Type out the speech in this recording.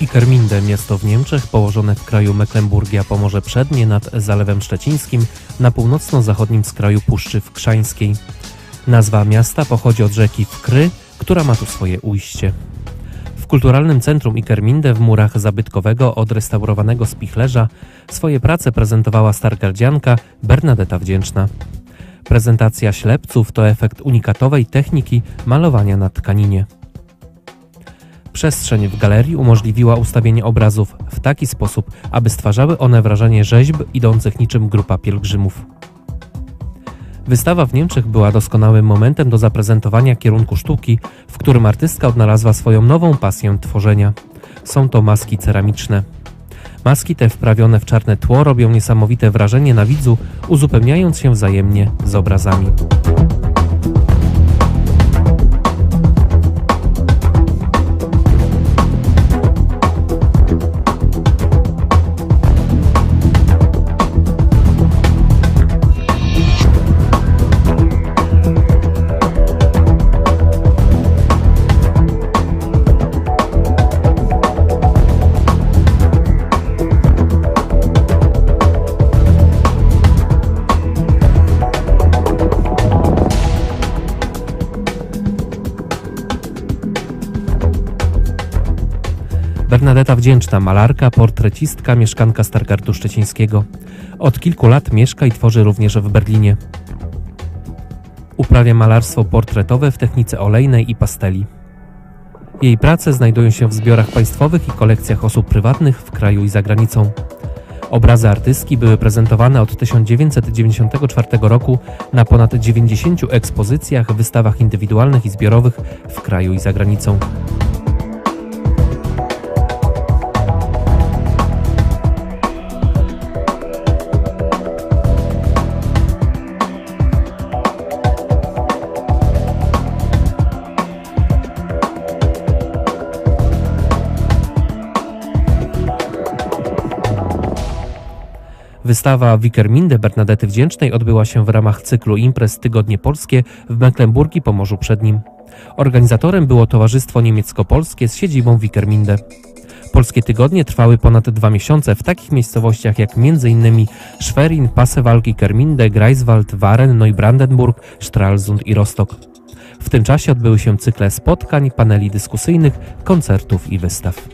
Ikerminde, miasto w Niemczech, położone w kraju Mecklenburgia Pomorze Przednie nad Zalewem Szczecińskim, na północno-zachodnim skraju Puszczy Wkrzańskiej. Nazwa miasta pochodzi od rzeki Wkry, która ma tu swoje ujście. W kulturalnym centrum Ikerminde w murach zabytkowego odrestaurowanego spichlerza swoje prace prezentowała stargardzianka Bernadeta Wdzięczna. Prezentacja ślepców to efekt unikatowej techniki malowania na tkaninie. Przestrzeń w galerii umożliwiła ustawienie obrazów w taki sposób, aby stwarzały one wrażenie rzeźb idących niczym grupa pielgrzymów. Wystawa w Niemczech była doskonałym momentem do zaprezentowania kierunku sztuki, w którym artystka odnalazła swoją nową pasję tworzenia. Są to maski ceramiczne. Maski te wprawione w czarne tło robią niesamowite wrażenie na widzu, uzupełniając się wzajemnie z obrazami. Bernadeta Wdzięczna, malarka, portrecistka, mieszkanka Stargardu Szczecińskiego. Od kilku lat mieszka i tworzy również w Berlinie. Uprawia malarstwo portretowe w technice olejnej i pasteli. Jej prace znajdują się w zbiorach państwowych i kolekcjach osób prywatnych w kraju i za granicą. Obrazy artystki były prezentowane od 1994 roku na ponad 90 ekspozycjach, wystawach indywidualnych i zbiorowych w kraju i za granicą. Wystawa Wickerminde Bernadety Wdzięcznej odbyła się w ramach cyklu imprez Tygodnie Polskie w Mecklenburgii Pomorzu Przednim. Organizatorem było Towarzystwo Niemiecko-Polskie z siedzibą Wickerminde. Polskie tygodnie trwały ponad dwa miesiące w takich miejscowościach jak m.in. Schwerin, Passewalk, Kerminde, Greifswald, Waren, Neubrandenburg, Stralsund i Rostock. W tym czasie odbyły się cykle spotkań, paneli dyskusyjnych, koncertów i wystaw.